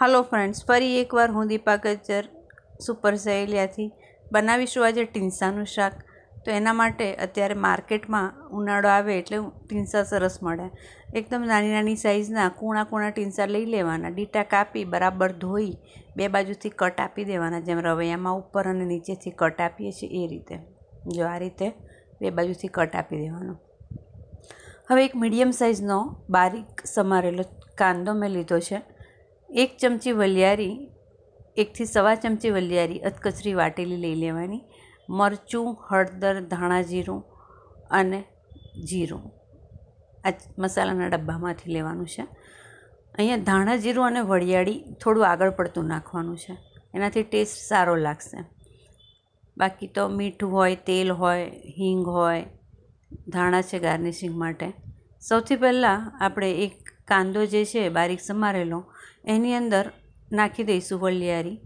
Hello friends ફરી એકવાર હું દીપા કચ્ચર સુપર સહેલિયાથી બનાવીશું આજે ટીંસાનું શાક. તો એના માટે અત્યારે માર્કેટમાં ઉનાળો આવે એટલે ટીંસા સરસ મળે. એકદમ નાની નાની સાઇઝના કૂણા કૂણા ટીંસા લઈ લેવાના. ડીટા કાપી, બરાબર ધોઈ, બે બાજુથી કટ આપી દેવાના, જેમ રવૈયામાં ઉપર અને નીચેથી કટ આપીએ છીએ એ રીતે. જો આ રીતે બે બાજુથી કટ આપી દેવાનો. હવે એક મીડિયમ સાઇઝનો બારીક સમારેલો કાંદો મેં લીધો છે. એક ચમચી વલિયારી, એકથી સવા ચમચી વલિયારી અધકચરી વાટેલી લઈ લેવાની. મરચું, હળદર, ધાણા જીરું અને જીરું. આ મસાલાના ડબ્બામાંથી લેવાનું છે. અહીંયા ધાણા જીરું અને વરિયાળી થોડું આગળ પડતું નાખવાનું છે. એનાથી ટેસ્ટ સારો લાગશે. બાકી તો મીઠું હોય, તેલ હોય, હિંગ હોય, ધાણા છે ગાર્નિશિંગ માટે. સૌથી પહેલાં આપણે એક કાંદો જે છે, બારીક સમારેલો, એની અંદર નાખી દઈશું વલિયારી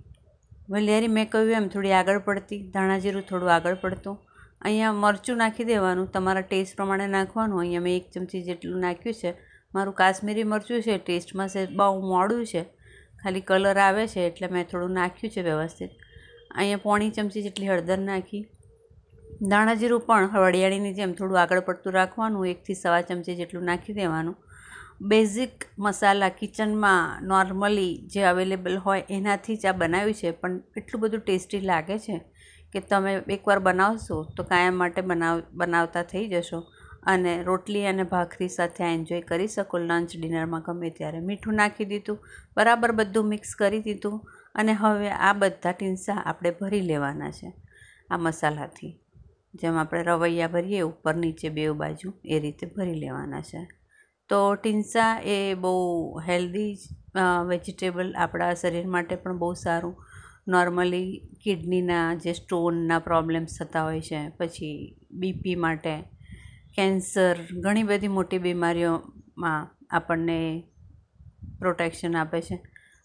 વલિયારી મેં કહ્યું એમ, થોડી આગળ પડતી, ધાણા જીરું થોડું આગળ પડતું. અહીંયા મરચું નાખી દેવાનું, તમારા ટેસ્ટ પ્રમાણે નાખવાનું. અહીંયા મેં એક ચમચી જેટલું નાખ્યું છે. મારું કાશ્મીરી મરચું છે, ટેસ્ટમાં છે બહુ મોડું છે. ખાલી કલર આવે છે, એટલે મેં થોડું નાખ્યું છે વ્યવસ્થિત. અહીંયા પોણી ચમચી જેટલી હળદર નાખી. ધાણા જીરું પણ વડિયાળીની જેમ થોડું આગળ પડતું રાખવાનું, એકથી સવા ચમચી જેટલું નાખી દેવાનું. બેઝિક મસાલા કિચનમાં નોર્મલી જે અવેલેબલ હોય એનાથી જ આ બનાવ્યું છે, પણ એટલું બધું ટેસ્ટી લાગે છે કે તમે એકવાર બનાવશો તો કાયમ માટે બનાવ, બનાવતા થઈ જશો. અને રોટલી અને ભાખરી સાથે આ એન્જોય કરી શકો. લંચ ડિનરમાં ગમે ત્યારે મીઠું નાખી દીધું, બરાબર બધું મિક્સ કરી દીધું, અને હવે આ બધા ટીંસા આપણે ભરી લેવાના છે આ મસાલાથી. જેમ આપણે રવૈયા ભરીએ, ઉપર નીચે બે બાજુ એ રીતે ભરી લેવાના છે. તો ટીંસા એ બહુ હેલ્ધી વેજીટેબલ આપણા શરીર માટે પણ બહુ સારું. નોર્મલી કિડનીના જે સ્ટોનના પ્રોબ્લેમ્સ થતા હોય છે, પછી બીપી માટે, કેન્સર, ઘણી બધી મોટી બીમારીઓમાં આપણને પ્રોટેક્શન આપે છે.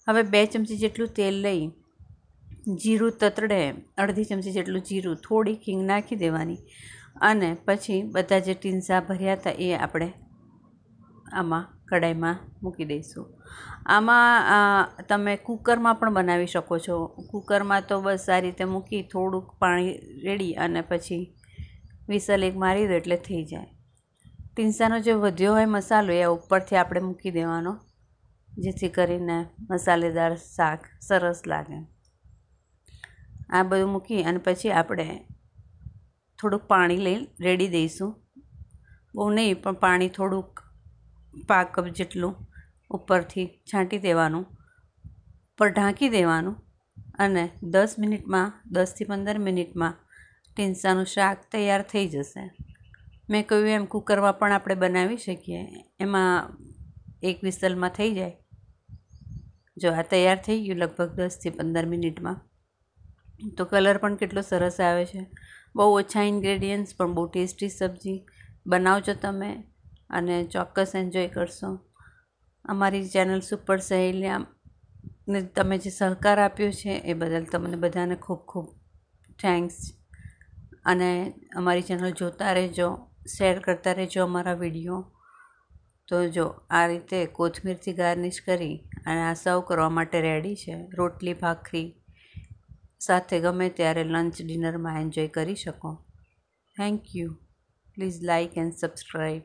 હવે બે ચમચી જેટલું તેલ લઈ, જીરું તતડે, અડધી ચમચી જેટલું જીરું થોડી હિંગ નાખી દેવાની. અને પછી બધા જે ટીંસા ભર્યા હતા એ આપણે આમાં, કઢાઈમાં મૂકી દઈશું. આમાં તમે કૂકરમાં પણ બનાવી શકો છો. કૂકરમાં તો બસ આ રીતે મૂકી થોડુંક પાણી રેડી અને પછી વિસલ એક મારી દો એટલે થઈ જાય. ટીંસાનો જે વધ્યો હોય મસાલો, એ ઉપરથી આપણે મૂકી દેવાનો, જેથી કરીને મસાલેદાર શાક સરસ લાગે. આ બધું મૂકી અને પછી આપણે થોડુંક પાણી લઈ, રેડી દઈશું. બહુ નહીં, પણ પાણી થોડુંક પા કપ જેટલું ઉપરથી છાંટી દેવાનું પર ઢાંકી દેવાનું અને દસ મિનિટમાં, દસથી પંદર મિનિટમાં ટીંસાનું શાક તૈયાર થઈ જશે. મેં કહ્યું એમ કુકરમાં પણ આપણે બનાવી શકીએ. એમાં એક વિસલમાં થઈ જાય. જો આ તૈયાર થઈ ગયું લગભગ દસથી પંદર મિનિટમાં, તો કલર પણ કેટલો સરસ આવે છે. બહુ ઓછા ઇન્ગ્રેડિયન્ટ્સ પણ બહુ ટેસ્ટી સબ્જી. બનાવજો તમે. અને ચોક્કસ એન્જોય કરશો. અમારી ચેનલ સુપર સહેલિયાને તમે જે સહકાર આપ્યો છે, એ બદલ તમને બધાને ખૂબ ખૂબ થેન્ક્સ અને અમારી ચેનલ જોતા રહેજો શેર કરતા રહેજો અમારા વીડિયો તો જો, આ રીતે કોથમીરથી ગાર્નિશ કરી અને આ સર્વ કરવા માટે રેડી છે, રોટલી, ભાખરી સાથે ગમે ત્યારે લંચ ડિનરમાં એન્જોય કરી શકો. Thank you please like and subscribe